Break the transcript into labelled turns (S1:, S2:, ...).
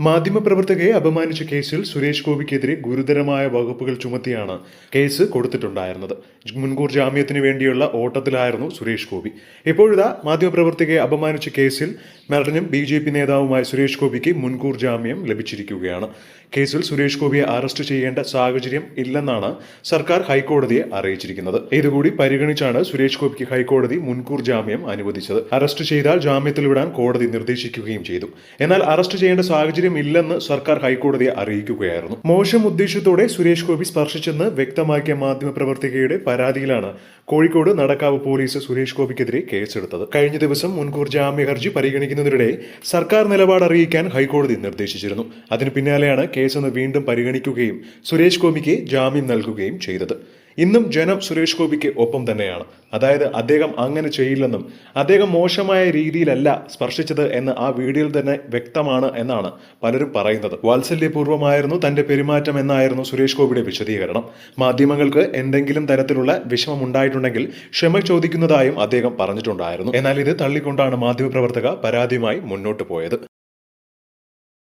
S1: മാധ്യമപ്രവർത്തകയെ അപമാനിച്ച കേസിൽ സുരേഷ് ഗോപിക്കെതിരെ ഗുരുതരമായ വകുപ്പുകൾ ചുമത്തിയാണ് കേസ് കൊടുത്തിട്ടുണ്ടായിരുന്നത്. മുൻകൂർ ജാമ്യത്തിന് വേണ്ടിയുള്ള ഓട്ടത്തിലായിരുന്നു സുരേഷ് ഗോപി. ഇപ്പോഴിതാ മാധ്യമപ്രവർത്തകയെ അപമാനിച്ച കേസിൽ മരടനും ബി ജെ പി നേതാവുമായ സുരേഷ് ഗോപിക്ക് മുൻകൂർ ജാമ്യം ലഭിച്ചിരിക്കുകയാണ്. കേസിൽ സുരേഷ് ഗോപിയെ അറസ്റ്റ് ചെയ്യേണ്ട സാഹചര്യം ഇല്ലെന്നാണ് സർക്കാർ ഹൈക്കോടതിയെ അറിയിച്ചിരിക്കുന്നത്. ഇതുകൂടി പരിഗണിച്ചാണ് സുരേഷ് ഗോപിക്ക് ഹൈക്കോടതി മുൻകൂർ ജാമ്യം അനുവദിച്ചത്. അറസ്റ്റ് ചെയ്താൽ ജാമ്യത്തിൽ വിടാൻ കോടതി നിർദ്ദേശിക്കുകയും ചെയ്തു. എന്നാൽ അറസ്റ്റ് ചെയ്യേണ്ട സാഹചര്യം ഇല്ലെന്ന് സർക്കാർ ഹൈക്കോടതിയെ അറിയിക്കുകയായിരുന്നു. മോശം ഉദ്ദേശത്തോടെ സുരേഷ് ഗോപി സ്പർശിച്ചെന്ന് വ്യക്തമാക്കിയ മാധ്യമപ്രവർത്തകയുടെ പരാതിയിലാണ് കോഴിക്കോട് നടക്കാവ് പോലീസ് സുരേഷ് ഗോപിക്കെതിരെ കേസെടുത്തത്. കഴിഞ്ഞ ദിവസം മുൻകൂർ ജാമ്യ ഹർജി പരിഗണിക്കുന്നതിനിടെ സർക്കാർ നിലപാട് അറിയിക്കാൻ ഹൈക്കോടതി നിർദ്ദേശിച്ചിരുന്നു. അതിനു പിന്നാലെയാണ് കേസെന്ന് വീണ്ടും പരിഗണിക്കുകയും സുരേഷ് ഗോപിക്ക് ജാമ്യം നൽകുകയും ചെയ്തത്. ഇന്നും ജനം സുരേഷ് ഗോപിക്ക് ഒപ്പം തന്നെയാണ്. അതായത് അദ്ദേഹം അങ്ങനെ ചെയ്യില്ലെന്നും അദ്ദേഹം മോശമായ രീതിയിലല്ല സ്പർശിച്ചത് എന്ന് ആ വീഡിയോയിൽ തന്നെ വ്യക്തമാണ് എന്നാണ് പലരും പറയുന്നത്. വാത്സല്യപൂർവമായിരുന്നു തന്റെ പെരുമാറ്റം എന്നായിരുന്നു സുരേഷ് ഗോപിയുടെ വിശദീകരണം. മാധ്യമങ്ങൾക്ക് എന്തെങ്കിലും തരത്തിലുള്ള വിഷമം ഉണ്ടായിട്ടുണ്ടെങ്കിൽ ക്ഷമ ചോദിക്കുന്നതായും അദ്ദേഹം പറഞ്ഞിട്ടുണ്ടായിരുന്നു. എന്നാൽ ഇത് തള്ളിക്കൊണ്ടാണ് മാധ്യമപ്രവർത്തക പരാതിയുമായി മുന്നോട്ട് പോയത്.